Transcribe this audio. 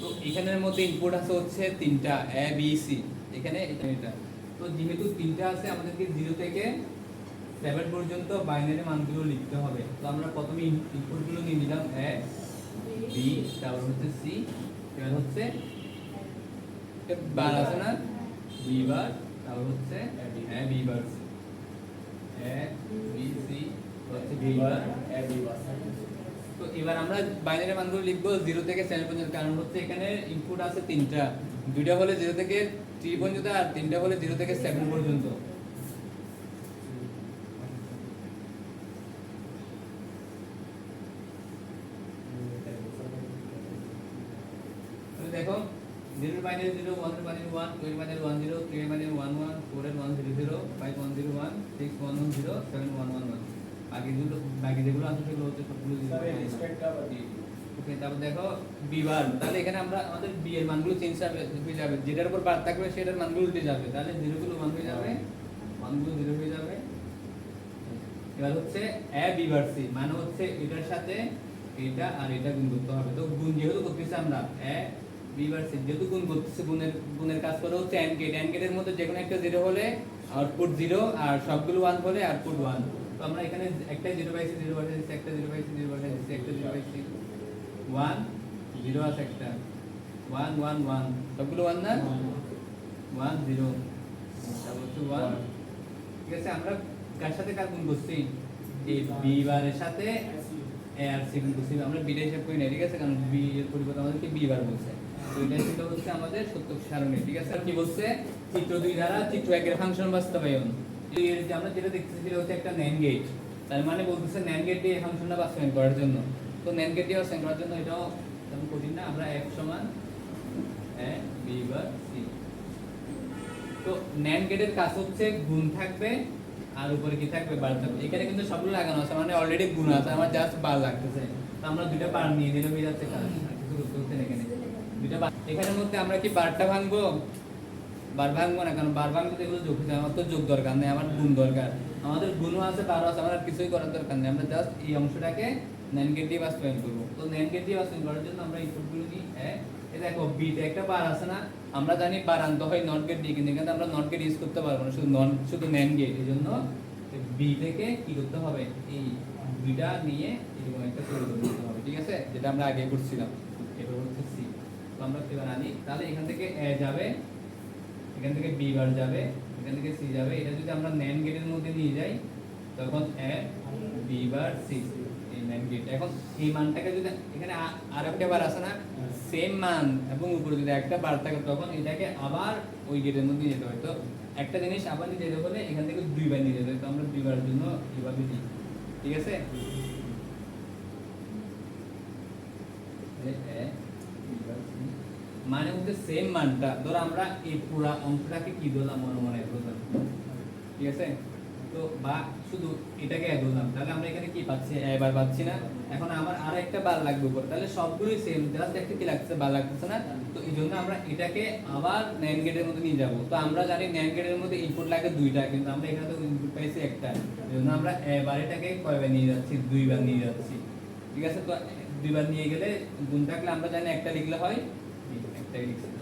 তো এখানের মধ্যে ইনপুট আছে হচ্ছে তিনটা এ বি সি এখানে এটা তো যেহেতু তিনটা আছে, আমাদেরকে জিরো থেকে সেভেন পর্যন্ত বাইনারি মানগুলো লিখতে হবে। তো আমরা প্রথমে ইনপুটগুলো নিয়ে নিলাম এ বি তারপর হচ্ছে সি এবার হচ্ছে বার আছে না? বি বার তারপর হচ্ছে A B bar A B C হচ্ছে B bar A B bar তো এবার আমরা বাইনারি মানগুলো লিখব জিরো থেকে সেভেন পর্যন্ত, কারণ হচ্ছে এখানে ইনপুট আছে তিনটা। দুইটা হলে জিরো থেকে থ্রি পর্যন্ত আর তিনটা হলে জিরো থেকে সেভেন পর্যন্ত। দেখো zero binary zero one binary one two এর বাইনারি ওয়ান জিরো থ্রি এর বাইনারি ওয়ান ওয়ান ফোর এর one zero zero five one zero one six one one zero seven one one one বাকিগুলো বাকি যেগুলো আছে সেগুলো হচ্ছে সবগুলো ওকে তারপর দেখো বি বার তাহলে এখানে আমরা আমাদের বি এর মানগুলো চেঞ্জ হয়ে যাবে। যেটার উপর থাকবে সেটার মানগুলো উল্টে যাবে। তাহলে জিরো গুলো ওয়ান হয়ে যাবে মানগুলো জিরো হয়ে যাবে। এবার হচ্ছে এ সি মানে হচ্ছে এটার সাথে এটা আর এটা গুণ করতে হবে। তো গুণ যেহেতু করতেছি আমরা এ বি বার সি যেহেতু গুণ করতেছি গুণের গুণের কাজ করে হচ্ছে এন গেট এন গেটের মধ্যে যে কোনো একটা জিরো হলে আউটপুট জিরো আর সবগুলো ওয়ান হলে আউটপুট ওয়ান আমরা এখানে একটা জিরো পাইছি জিরো পাইছি একটা জিরো পাইছি জিরো পাইছি একটা জিরো পাইছি ওয়ান জিরো আছে একটা। ওয়ান ওয়ান ওয়ান সবগুলো ওয়ান না? ওয়ান জিরো ওয়ান ঠিক আছে, আমরা কার সাথে কার গুণ করছি? এই বি বারের সাথে এ আর সি গুণ করছি। আমরা বিটা হিসাব করি না, ঠিক আছে? কারণ বি এর পরিবর্তে আমাদেরকে বি বার বলছে। তো এটা ছিল হচ্ছে আমাদের সত্য সারণী ঠিক আছে? আর কি বলছে? চিত্র দুই দ্বারা চিত্র একের ফাংশন বাস্তবায়ন। আমরা যেটা দেখতেছি সেটা হচ্ছে একটা ন্যান গেট তার মানে বলতেছে ন্যান গেট দিয়ে ফাংশনটা বাস্তবায়ন করার জন্য। তো ন্যান গেট দিয়ে বাস্তবায়ন করার জন্য এটাও তেমন কঠিন না, আমরা এক সমান বি বার সি তো ন্যান গেটের কাজ হচ্ছে গুণ থাকবে আর উপরে কি থাকবে বার থাকবে। এখানে কিন্তু সবগুলো লাগানো আছে মানে অলরেডি গুণ আছে, আমার জাস্ট বার লাগতেছে। তো আমরা দুইটা বার নিয়ে নিলে হয়ে যাচ্ছে কাজ। কিছু করতে এখানে। বার এখানের মধ্যে আমরা কি বারটা ভাঙবো? বার ভাঙবো না, কারণ বার ভাঙতে এগুলো যোগ আমার তো যোগ দরকার নেই, আমার গুণ দরকার। আমাদের গুণও আছে, বারও আছে আমার কিছুই করার দরকার নেই। আমরা জাস্ট এই অংশটাকে ন্যান গেট দিয়ে বাস্তবায়ন করব। তো দিয়ে বাস্তবায়ন করার জন্য আমরা ইনপুটগুলো নিই। হ্যাঁ এই দেখো বিতে একটা বার আছে না? আমরা জানি বার আনতে হয় নট গেট দিয়ে কিন্তু এখানে আমরা নট গেট ইউজ করতে পারব না, শুধু নন শুধু ন্যান গেট এই জন্য বি থেকে কি করতে হবে? এই দুইটা নিয়ে এরকম একটা পরিবর্তন করতে হবে, ঠিক আছে? যেটা আমরা আগে করছিলাম। এবার হচ্ছে সি তো আমরা এবার আনি, তাহলে এখান থেকে এ যাবে এখান থেকে বি বার যাবে, এখান থেকে সি যাবে। এটা যদি আমরা ন্যান গেটের মধ্যে নিয়ে যাই, তখন এ বি বার সি এই ন্যান গেট এখন এই মানটাকে যদি এখানে আর একটা বার আসে না সেম মান এবং উপরে যদি একটা বার থাকে, তখন এটাকে আবার ওই গেটের মধ্যে যেতে হয়। তো একটা জিনিস আবার নিয়ে যেতে হলে এখান থেকে দুইবার নিয়ে যেতে হয়। তো আমরা দুইবার জন্য এইভাবে দিই। ঠিক আছে? বার C। মানে হচ্ছে সেম মানটা। ধরো আমরা এই পুরা অঙ্কটাকে কি দিলাম মনে মনে ধরলাম। ঠিক আছে? তো বা শুধু এটাকে ধরলাম। তাহলে আমরা এখানে কি পাচ্ছি? এবার পাচ্ছি না। এখন আমার আর একটা বার লাগবে উপর। তাহলে সবগুলোই সেম জাস্ট একটা কি লাগছে? বার লাগতেছে না। তো এই জন্য আমরা এটাকে আবার ন্যান গেটের মধ্যে নিয়ে যাব। তো আমরা জানি ন্যান গেটের মধ্যে ইনপুট লাগে দুইটা, কিন্তু আমরা এখানে তো ইনপুট পাইছি একটা। এই জন্য আমরা এবার এটাকে কয়বার নিয়ে যাচ্ছি? দুইবার নিয়ে যাচ্ছি। ঠিক আছে? তো দুইবার নিয়ে গেলে গুণ থাকলে আমরা জানি একটা লিখলে হয় Thanks.